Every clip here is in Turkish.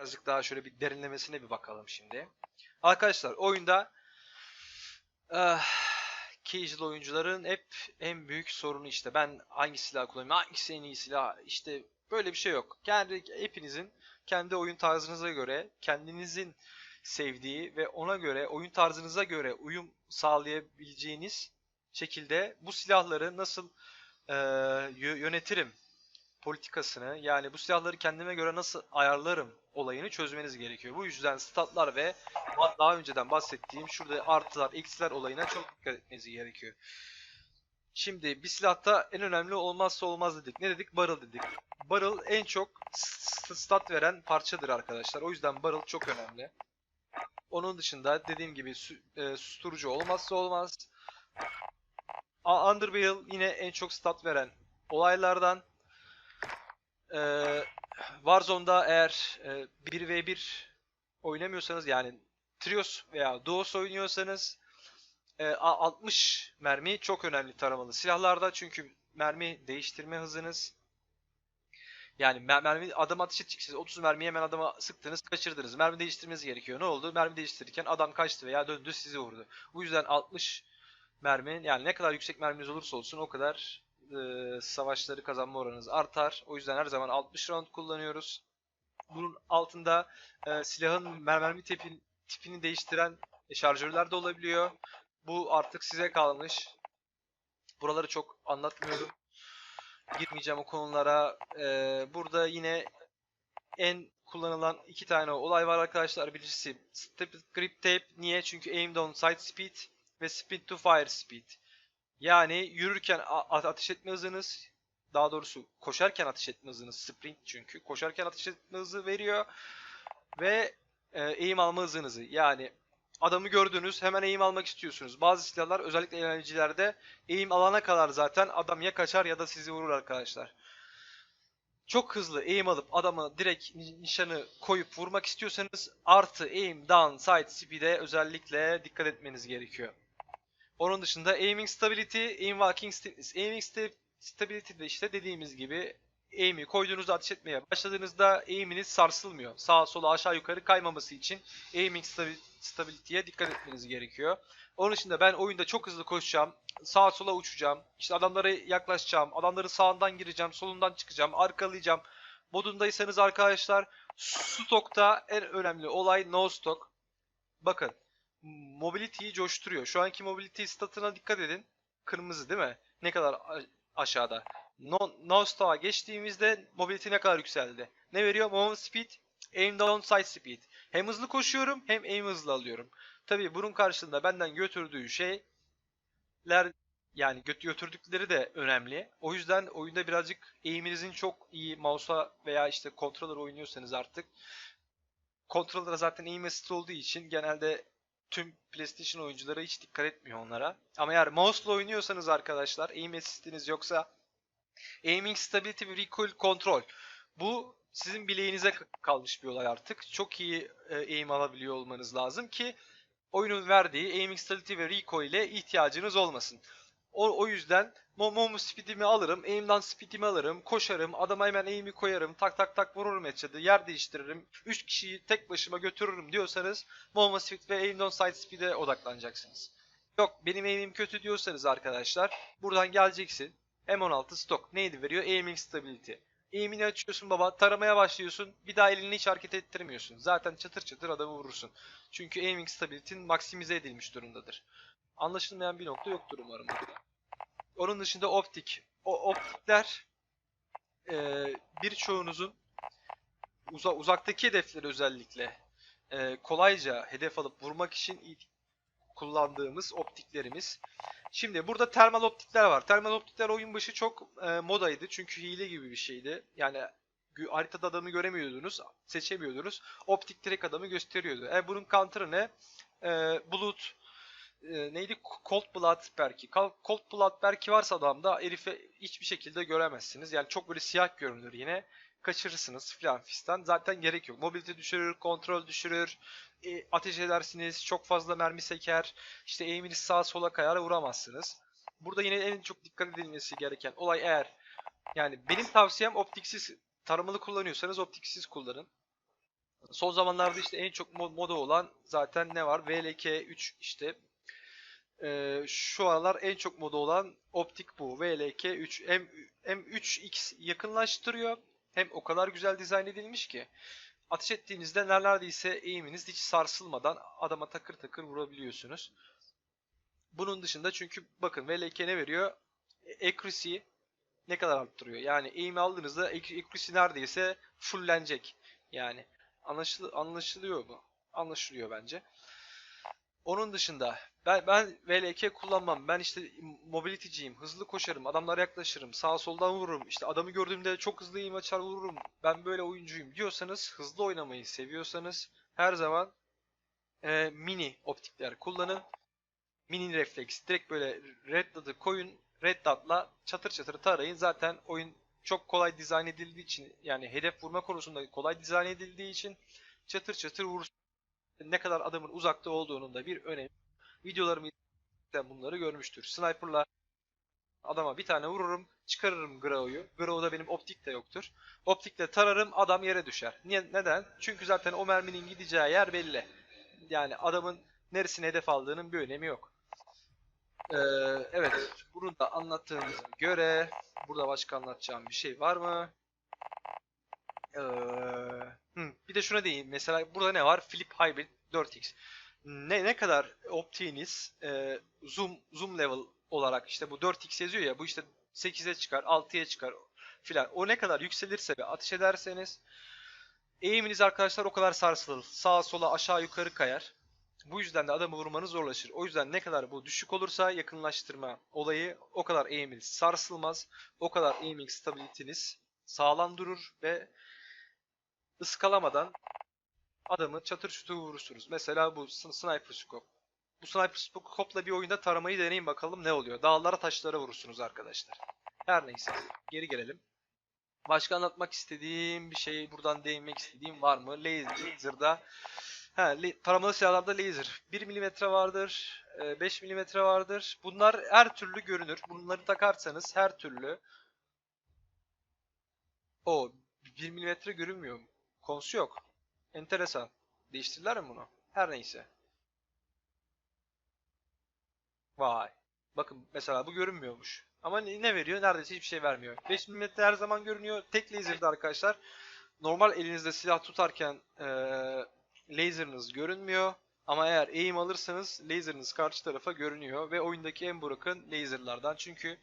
birazcık daha şöyle bir derinlemesine bir bakalım şimdi. Arkadaşlar oyunda eh, casual oyuncuların hep en büyük sorunu işte ben hangi silah kullanayım, hangisi en iyi silah işte böyle bir şey yok. Kendi hepinizin kendi oyun tarzınıza göre kendinizin sevdiği ve ona göre oyun tarzınıza göre uyum sağlayabileceğiniz şekilde bu silahları nasıl yö- yönetirim politikasını yani bu silahları kendime göre nasıl ayarlarım olayını çözmeniz gerekiyor. Bu yüzden statlar ve daha önceden bahsettiğim şurada artılar, eksiler olayına çok dikkat etmeniz gerekiyor. Şimdi bir silahta en önemli olmazsa olmaz dedik. Ne dedik? Barrel dedik. Barrel en çok stat veren parçadır arkadaşlar. O yüzden barrel çok önemli. Onun dışında dediğim gibi e, susturucu olmazsa olmaz. Underbarrel yine en çok stat veren olaylardan. Ee, Warzone'da eğer e, 1v1 oynamıyorsanız yani Trios veya Duos oynuyorsanız e, a- 60 mermi çok önemli taramalı silahlarda. Çünkü mermi değiştirme hızınız yani mer- mermi adam ateş edeceksiniz 30 mermi hemen adama sıktınız kaçırdınız. Mermi değiştirmeniz gerekiyor. Ne oldu? Mermi değiştirirken adam kaçtı veya döndü sizi vurdu. Bu yüzden 60 mermi yani ne kadar yüksek merminiz olursa olsun o kadar e, savaşları kazanma oranınız artar. O yüzden her zaman 60 round kullanıyoruz. Bunun altında e, silahın mer- mermi tipin, tipini değiştiren şarjörler de olabiliyor. Bu artık size kalmış. Buraları çok anlatmıyorum. Girmeyeceğim o konulara. E, burada yine en kullanılan iki tane olay var arkadaşlar. Birincisi Step Grip Tape. Niye? Çünkü Aim Down Sight Speed ve Speed to Fire Speed. Yani yürürken ateş etme hızınız, daha doğrusu koşarken ateş etme hızınız, sprint çünkü. Koşarken ateş etme hızı veriyor ve e, eğim alma hızınızı. Yani adamı gördünüz hemen eğim almak istiyorsunuz. Bazı silahlar özellikle eğlencilerde eğim alana kadar zaten adam ya kaçar ya da sizi vurur arkadaşlar. Çok hızlı eğim alıp adamı direkt ni- nişanı koyup vurmak istiyorsanız artı aim down sight speed'e özellikle dikkat etmeniz gerekiyor. Onun dışında aiming stability, aim walking. Aiming sta- stability de işte dediğimiz gibi aim'i koyduğunuzda ateş etmeye başladığınızda aim'iniz sarsılmıyor. Sağa sola aşağı yukarı kaymaması için aiming stabi- stability'ye dikkat etmeniz gerekiyor. Onun dışında ben oyunda çok hızlı koşacağım, sağa sola uçacağım, işte adamlara yaklaşacağım, adamların sağından gireceğim, solundan çıkacağım, arkalayacağım. Modundaysanız arkadaşlar stokta en önemli olay no stock. Bakın mobility'yi coşturuyor. Şu anki mobility statına dikkat edin. Kırmızı değil mi? Ne kadar aşağıda. No, no geçtiğimizde mobility ne kadar yükseldi. Ne veriyor? Movement speed, aim down sight speed. Hem hızlı koşuyorum hem aim hızlı alıyorum. Tabii bunun karşılığında benden götürdüğü şeyler yani göt götürdükleri de önemli. O yüzden oyunda birazcık aim'inizin çok iyi mouse'a veya işte controller oynuyorsanız artık controller'a zaten aim assist olduğu için genelde tüm PlayStation oyuncuları hiç dikkat etmiyor onlara. Ama eğer mouse'la oynuyorsanız arkadaşlar aim assist'iniz yoksa aiming stability ve recoil control bu sizin bileğinize kalmış bir olay artık. Çok iyi e, aim alabiliyor olmanız lazım ki oyunun verdiği aiming stability ve recoil'e ihtiyacınız olmasın. O, o yüzden mo- movement speed'imi alırım, aim'dan speed'imi alırım, koşarım, adama hemen aim'i koyarım, tak tak tak vururum headshot'ı, yer değiştiririm, 3 kişiyi tek başıma götürürüm diyorsanız movement speed ve aim'dan side speed'e odaklanacaksınız. Yok benim aim'im kötü diyorsanız arkadaşlar buradan geleceksin. M16 stok neydi veriyor? Aiming stability. Aim'ini açıyorsun baba, taramaya başlıyorsun. Bir daha elini hiç hareket ettirmiyorsun. Zaten çatır çatır adamı vurursun. Çünkü aiming stability'nin maksimize edilmiş durumdadır. Anlaşılmayan bir nokta yoktur umarım burada. Onun dışında optik. O optikler eee birçoğunuzun uza- uzaktaki hedefleri özellikle eee, kolayca hedef alıp vurmak için kullandığımız optiklerimiz. Şimdi burada termal optikler var. Termal optikler oyun başı çok e, modaydı. Çünkü hile gibi bir şeydi. Yani haritada adamı göremiyordunuz, seçemiyordunuz. Optik direkt adamı gösteriyordu. E bunun counter'ı ne? E, bulut e, neydi? Cold Blood belki. Kal- Cold Blood belki varsa adamda herife hiçbir şekilde göremezsiniz. Yani çok böyle siyah görünür yine. Kaçırırsınız filan fistan. Zaten gerek yok. Mobilite düşürür, kontrol düşürür. e, ateş edersiniz. Çok fazla mermi seker. İşte aim'iniz sağa sola kayar vuramazsınız. Burada yine en çok dikkat edilmesi gereken olay eğer yani benim tavsiyem optiksiz taramalı kullanıyorsanız optiksiz kullanın. Son zamanlarda işte en çok mo- moda olan zaten ne var? VLK 3 işte. Ee, şu aralar en çok moda olan optik bu. VLK 3 hem, hem 3x yakınlaştırıyor hem o kadar güzel dizayn edilmiş ki ateş ettiğinizde neredeyse eğiminiz hiç sarsılmadan adama takır takır vurabiliyorsunuz. Bunun dışında çünkü bakın VLK ne veriyor? E- Accuracy ne kadar arttırıyor? Yani eğimi aldığınızda ac- accuracy neredeyse fullenecek. Yani anlaşıl anlaşılıyor mu? Anlaşılıyor bence. Onun dışında ben ben VLK kullanmam. Ben işte mobility'ciyim. Hızlı koşarım. Adamlara yaklaşırım. Sağa soldan vururum. İşte adamı gördüğümde çok hızlı eğim açar vururum. Ben böyle oyuncuyum diyorsanız, hızlı oynamayı seviyorsanız her zaman e, mini optikler kullanın. Mini refleks. Direkt böyle red dot'ı koyun. Red dot'la çatır çatır tarayın. Zaten oyun çok kolay dizayn edildiği için yani hedef vurma konusunda kolay dizayn edildiği için çatır çatır vurursun. Ne kadar adamın uzakta olduğunun da bir önemi. Videolarımı izleyen bunları görmüştür. Sniper'la adama bir tane vururum, çıkarırım Grao'yu. Grao'da benim optik de yoktur. Optikle tararım, adam yere düşer. Niye, neden? Çünkü zaten o merminin gideceği yer belli. Yani adamın neresine hedef aldığının bir önemi yok. Ee, evet, bunu da anlattığımıza göre burada başka anlatacağım bir şey var mı? Ee, bir de şuna değineyim. Mesela burada ne var? Flip Hybrid 4X. Ne ne kadar optiğiniz e, zoom zoom level olarak işte bu 4x yazıyor ya bu işte 8'e çıkar 6'ya çıkar filan. O ne kadar yükselirse ve ateş ederseniz eğiminiz arkadaşlar o kadar sarsılır. Sağa sola aşağı yukarı kayar. Bu yüzden de adamı vurmanız zorlaşır. O yüzden ne kadar bu düşük olursa yakınlaştırma olayı o kadar eğiminiz sarsılmaz. O kadar aiming stabilitiniz sağlam durur ve ıskalamadan adamı çatır çutur vurursunuz. Mesela bu sn- sniper scope. Bu sniper scope'la bir oyunda taramayı deneyin bakalım ne oluyor. Dağlara taşlara vurursunuz arkadaşlar. Her neyse geri gelelim. Başka anlatmak istediğim bir şey, buradan değinmek istediğim var mı? Laser- Laser'da Ha, taramalı silahlarda laser 1 mm vardır, e, 5 mm vardır. Bunlar her türlü görünür. Bunları takarsanız her türlü o 1 mm görünmüyor mu? Konusu yok. Enteresan. Değiştirdiler mi bunu? Her neyse. Vay. Bakın mesela bu görünmüyormuş. Ama ne veriyor? Neredeyse hiçbir şey vermiyor. 5 mm her zaman görünüyor. Tek laser'da arkadaşlar. Normal elinizde silah tutarken eee laser'ınız görünmüyor. Ama eğer eğim alırsanız laser'ınız karşı tarafa görünüyor. Ve oyundaki en bırakın laser'lardan. Çünkü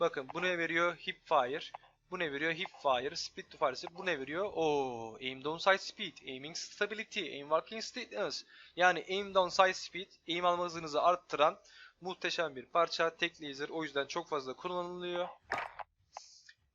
bakın bu ne veriyor? Hip fire. Bu ne veriyor? Hip fire. Split to fire. Bu ne veriyor? Oo, aim down sight speed, aiming stability, aim working stiffness. Yani aim down sight speed, aim alma hızınızı arttıran muhteşem bir parça. Tek laser o yüzden çok fazla kullanılıyor.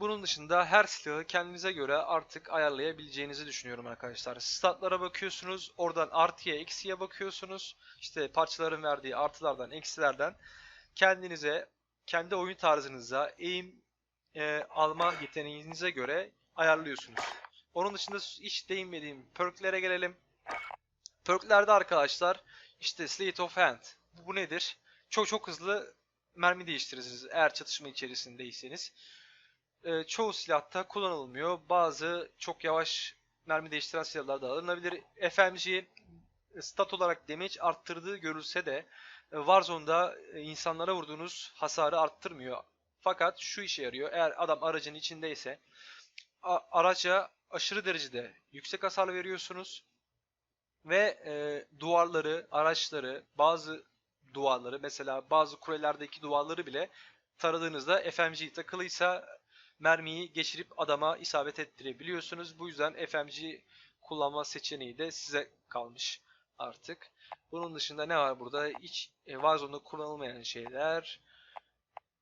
Bunun dışında her silahı kendinize göre artık ayarlayabileceğinizi düşünüyorum arkadaşlar. Statlara bakıyorsunuz. Oradan artıya eksiye bakıyorsunuz. İşte parçaların verdiği artılardan eksilerden kendinize kendi oyun tarzınıza aim e, alma yeteneğinize göre ayarlıyorsunuz. Onun dışında hiç değinmediğim perklere gelelim. Perklerde arkadaşlar işte Slate of Hand. Bu, nedir? Çok çok hızlı mermi değiştirirsiniz eğer çatışma içerisindeyseniz. Ee, çoğu silahta kullanılmıyor. Bazı çok yavaş mermi değiştiren silahlar da alınabilir. FMG stat olarak damage arttırdığı görülse de e, Warzone'da e, insanlara vurduğunuz hasarı arttırmıyor. Fakat şu işe yarıyor. Eğer adam aracın içindeyse araca aşırı derecede yüksek hasar veriyorsunuz ve e, duvarları, araçları, bazı duvarları mesela bazı kulelerdeki duvarları bile taradığınızda FMG takılıysa mermiyi geçirip adama isabet ettirebiliyorsunuz. Bu yüzden FMG kullanma seçeneği de size kalmış artık. Bunun dışında ne var burada? Hiç e, Warzone'da kullanılmayan şeyler.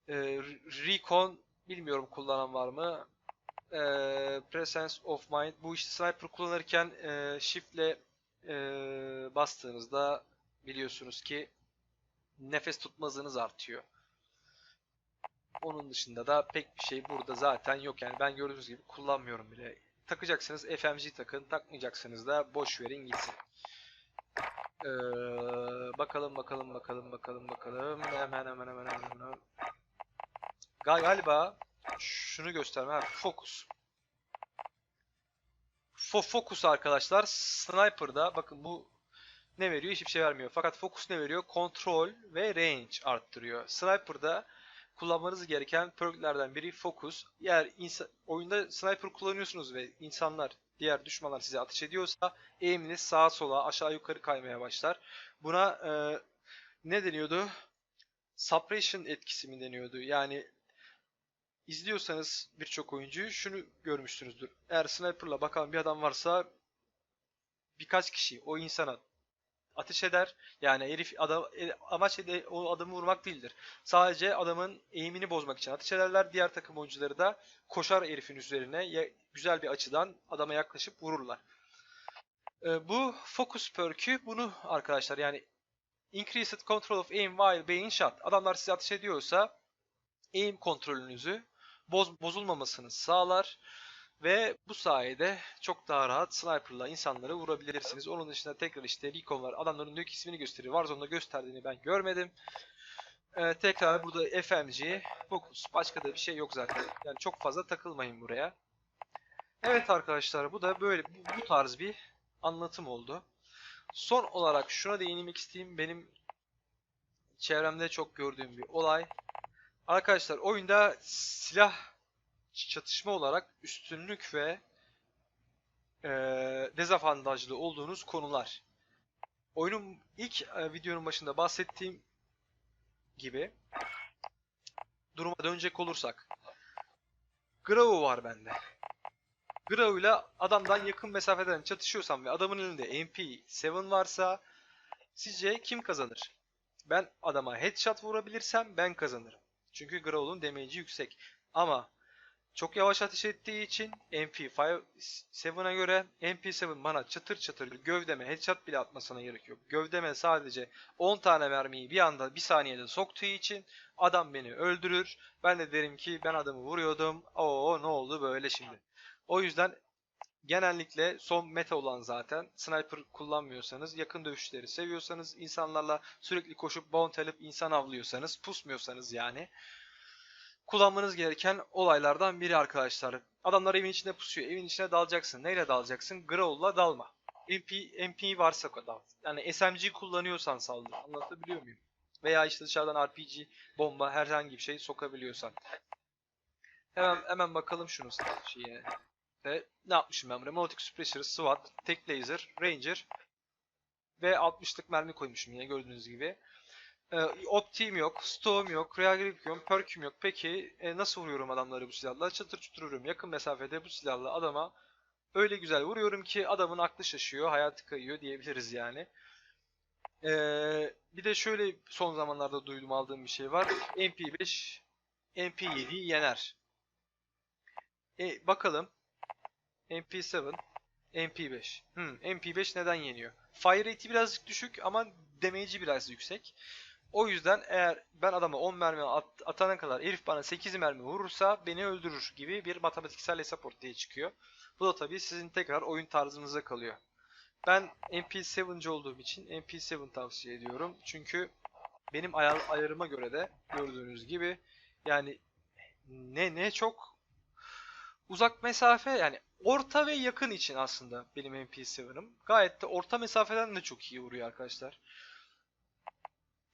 E, Recon bilmiyorum kullanan var mı? E, Presence of Mind. Bu işte sniper kullanırken e, shift'le e, bastığınızda biliyorsunuz ki nefes tutma hızınız artıyor. Onun dışında da pek bir şey burada zaten yok. Yani ben gördüğünüz gibi kullanmıyorum bile. Takacaksınız FMG takın, takmayacaksınız da boş verin gitsin. Ee, bakalım bakalım bakalım bakalım bakalım. Hemen hemen hemen hemen. hemen. Gal- Galiba şunu gösterme. Ha, Focus. Fo focus arkadaşlar sniper'da bakın bu ne veriyor? Hiçbir şey vermiyor. Fakat focus ne veriyor? Kontrol ve range arttırıyor. Sniper'da kullanmanız gereken perklerden biri focus. Eğer oyunda sniper kullanıyorsunuz ve insanlar, diğer düşmanlar size ateş ediyorsa aim'iniz sağa sola, aşağı yukarı kaymaya başlar. Buna e, ne deniyordu? Suppression etkisi mi deniyordu? Yani izliyorsanız birçok oyuncuyu şunu görmüşsünüzdür. Eğer sniper'la bakan bir adam varsa birkaç kişi o insana ateş eder. Yani herif adam, e, amaç o adamı vurmak değildir. Sadece adamın eğimini bozmak için ateş ederler. Diğer takım oyuncuları da koşar herifin üzerine güzel bir açıdan adama yaklaşıp vururlar. Ee, bu focus perk'ü bunu arkadaşlar yani increased control of aim while being shot. Adamlar size ateş ediyorsa aim kontrolünüzü boz, bozulmamasını sağlar ve bu sayede çok daha rahat sniper'la insanları vurabilirsiniz. Onun dışında tekrar işte recon var. Adamların nük ismini gösteriyor. Warzone'da gösterdiğini ben görmedim. Ee, tekrar burada FMG, Focus. Başka da bir şey yok zaten. Yani çok fazla takılmayın buraya. Evet arkadaşlar bu da böyle bu, bu tarz bir anlatım oldu. Son olarak şuna değinmek isteyeyim. Benim çevremde çok gördüğüm bir olay. Arkadaşlar oyunda silah çatışma olarak üstünlük ve eee dezavantajlı olduğunuz konular. Oyunun ilk e, videonun başında bahsettiğim gibi duruma dönecek olursak Grau var bende. Grau ile adamdan yakın mesafeden çatışıyorsam ve adamın elinde MP7 varsa sizce kim kazanır? Ben adama headshot vurabilirsem ben kazanırım. Çünkü Grau'un damage'i yüksek. Ama çok yavaş ateş ettiği için MP7'a göre MP7 bana çatır çatır gövdeme headshot bile atmasına gerek yok. Gövdeme sadece 10 tane mermiyi bir anda bir saniyede soktuğu için adam beni öldürür. Ben de derim ki ben adamı vuruyordum. Oo ne oldu böyle şimdi. O yüzden genellikle son meta olan zaten sniper kullanmıyorsanız, yakın dövüşleri seviyorsanız, insanlarla sürekli koşup bounty alıp insan avlıyorsanız, pusmuyorsanız yani kullanmanız gereken olaylardan biri arkadaşlar. Adamlar evin içinde pusuyor. Evin içine dalacaksın. Neyle dalacaksın? Growl'la dalma. MP, MP varsa dal. Yani SMG kullanıyorsan saldır. Anlatabiliyor muyum? Veya işte dışarıdan RPG, bomba, herhangi bir şey sokabiliyorsan. Hemen hemen bakalım şunu şeye. Ve ne yapmışım ben buraya? Monotic Suppressor, SWAT, Tek Laser, Ranger ve 60'lık mermi koymuşum yine gördüğünüz gibi. Ee, optiğim yok, stoğum yok, reagrik yok, perk'üm yok. Peki e, nasıl vuruyorum adamları bu silahla? Çıtır çıtır vuruyorum. Yakın mesafede bu silahla adama öyle güzel vuruyorum ki adamın aklı şaşıyor, hayatı kayıyor diyebiliriz yani. Ee, bir de şöyle son zamanlarda duydum aldığım bir şey var. MP5 MP7'yi yener. E, bakalım. MP7 MP5. Hmm, MP5 neden yeniyor? Fire rate'i birazcık düşük ama damage'i biraz yüksek. O yüzden eğer ben adama 10 mermi at, atana kadar herif bana 8 mermi vurursa beni öldürür gibi bir matematiksel hesap ortaya çıkıyor. Bu da tabii sizin tekrar oyun tarzınıza kalıyor. Ben MP7'ci olduğum için MP7 tavsiye ediyorum. Çünkü benim ayar, ayarıma göre de gördüğünüz gibi yani ne ne çok uzak mesafe yani orta ve yakın için aslında benim MP7'ım. Gayet de orta mesafeden de çok iyi vuruyor arkadaşlar.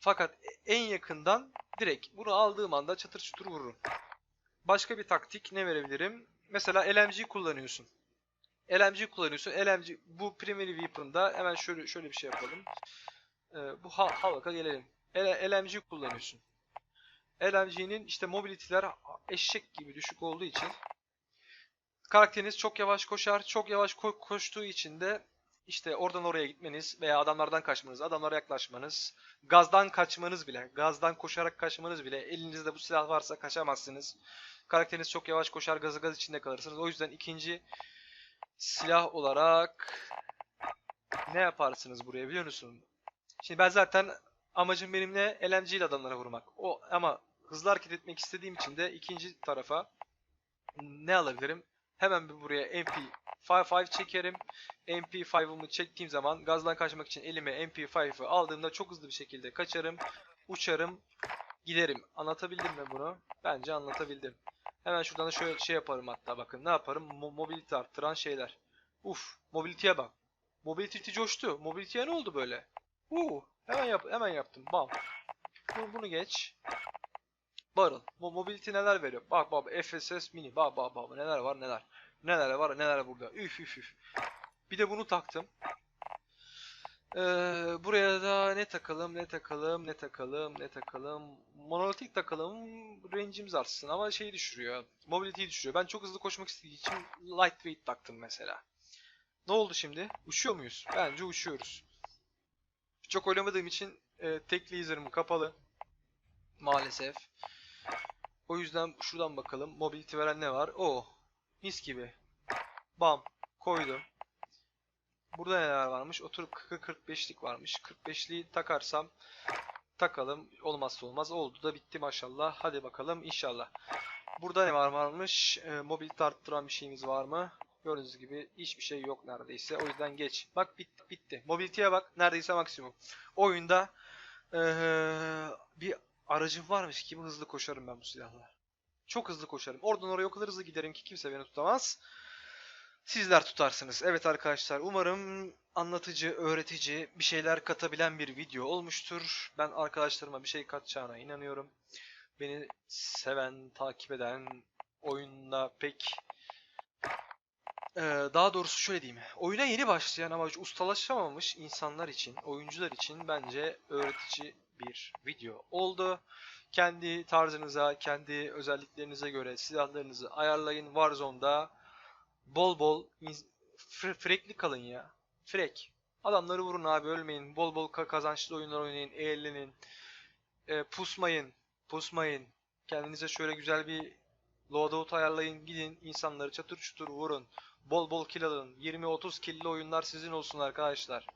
Fakat en yakından direkt bunu aldığım anda çatır çutur vururum. Başka bir taktik ne verebilirim? Mesela LMG kullanıyorsun. LMG kullanıyorsun. LMG bu primary weapon'da hemen şöyle şöyle bir şey yapalım. Ee, bu ha halka gelelim. LMG kullanıyorsun. LMG'nin işte mobility'ler eşek gibi düşük olduğu için karakteriniz çok yavaş koşar. Çok yavaş ko koştuğu için de işte oradan oraya gitmeniz veya adamlardan kaçmanız, adamlara yaklaşmanız, gazdan kaçmanız bile, gazdan koşarak kaçmanız bile elinizde bu silah varsa kaçamazsınız. Karakteriniz çok yavaş koşar, gazı gaz içinde kalırsınız. O yüzden ikinci silah olarak ne yaparsınız buraya biliyor musun? Şimdi ben zaten amacım benim ne? LMG ile adamlara vurmak. O ama hızlı hareket etmek istediğim için de ikinci tarafa ne alabilirim? Hemen bir buraya MP5 çekerim. MP5'ımı çektiğim zaman gazdan kaçmak için elime MP5'ı aldığımda çok hızlı bir şekilde kaçarım, uçarım, giderim. Anlatabildim mi bunu? Bence anlatabildim. Hemen şuradan da şöyle şey yaparım hatta bakın. Ne yaparım? Mo mobility arttıran şeyler. Uf, mobility'ye bak. Mobility coştu. Mobility'ye ne oldu böyle? Uu, hemen yap hemen yaptım. Bam. Bunu, bunu geç. Barrel. Bu mobility neler veriyor? Bak bak FSS mini. Bak bak bak neler var neler. Neler var neler burada. Üf üf üf. Bir de bunu taktım. Ee, buraya da ne takalım, ne takalım, ne takalım, ne takalım. Monolitik takalım, range'imiz artsın ama şeyi düşürüyor. Mobility'yi düşürüyor. Ben çok hızlı koşmak istediği için lightweight taktım mesela. Ne oldu şimdi? Uçuyor muyuz? Bence uçuyoruz. Çok oynamadığım için e, tek laser'ım kapalı. Maalesef. O yüzden şuradan bakalım. Mobility veren ne var? O. Mis gibi. Bam. Koydum. Burada neler varmış? Oturup 45'lik varmış. 45'liği takarsam takalım. Olmazsa olmaz. Oldu da bitti maşallah. Hadi bakalım inşallah. Burada ne var varmış? E, mobilite arttıran bir şeyimiz var mı? Gördüğünüz gibi hiçbir şey yok neredeyse. O yüzden geç. Bak bitti. bitti. Mobility'ye bak. Neredeyse maksimum. Oyunda eee, bir aracım varmış gibi hızlı koşarım ben bu silahla. Çok hızlı koşarım. Oradan oraya o kadar hızlı giderim ki kimse beni tutamaz. Sizler tutarsınız. Evet arkadaşlar umarım anlatıcı, öğretici, bir şeyler katabilen bir video olmuştur. Ben arkadaşlarıma bir şey katacağına inanıyorum. Beni seven, takip eden, oyunda pek ee, daha doğrusu şöyle diyeyim. Oyuna yeni başlayan ama ustalaşamamış insanlar için, oyuncular için bence öğretici bir video oldu. Kendi tarzınıza, kendi özelliklerinize göre silahlarınızı ayarlayın. Warzone'da bol bol frekli kalın ya. Frek. Adamları vurun abi ölmeyin. Bol bol ka- kazançlı oyunlar oynayın. Eğlenin. Ee, pusmayın. Pusmayın. Kendinize şöyle güzel bir loadout ayarlayın. Gidin insanları çatır çutur vurun. Bol bol kill alın. 20-30 killi oyunlar sizin olsun arkadaşlar.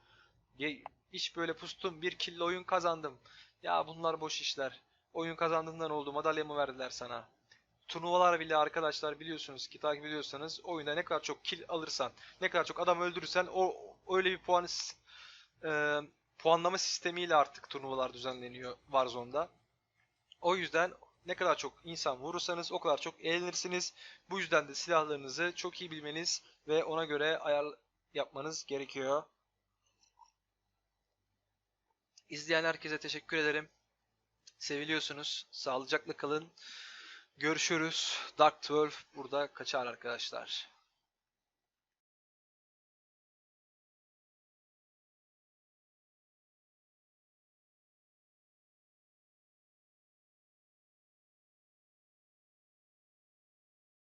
Hiç böyle pustum bir killi oyun kazandım. Ya bunlar boş işler. Oyun kazandığından oldu madalya mı verdiler sana? Turnuvalar bile arkadaşlar biliyorsunuz ki takip ediyorsanız oyunda ne kadar çok kill alırsan, ne kadar çok adam öldürürsen o öyle bir puan e, puanlama sistemiyle artık turnuvalar düzenleniyor Warzone'da. O yüzden ne kadar çok insan vurursanız o kadar çok eğlenirsiniz. Bu yüzden de silahlarınızı çok iyi bilmeniz ve ona göre ayar yapmanız gerekiyor. İzleyen herkese teşekkür ederim. Seviliyorsunuz. Sağlıcakla kalın. Görüşürüz. Dark 12 burada kaçar arkadaşlar.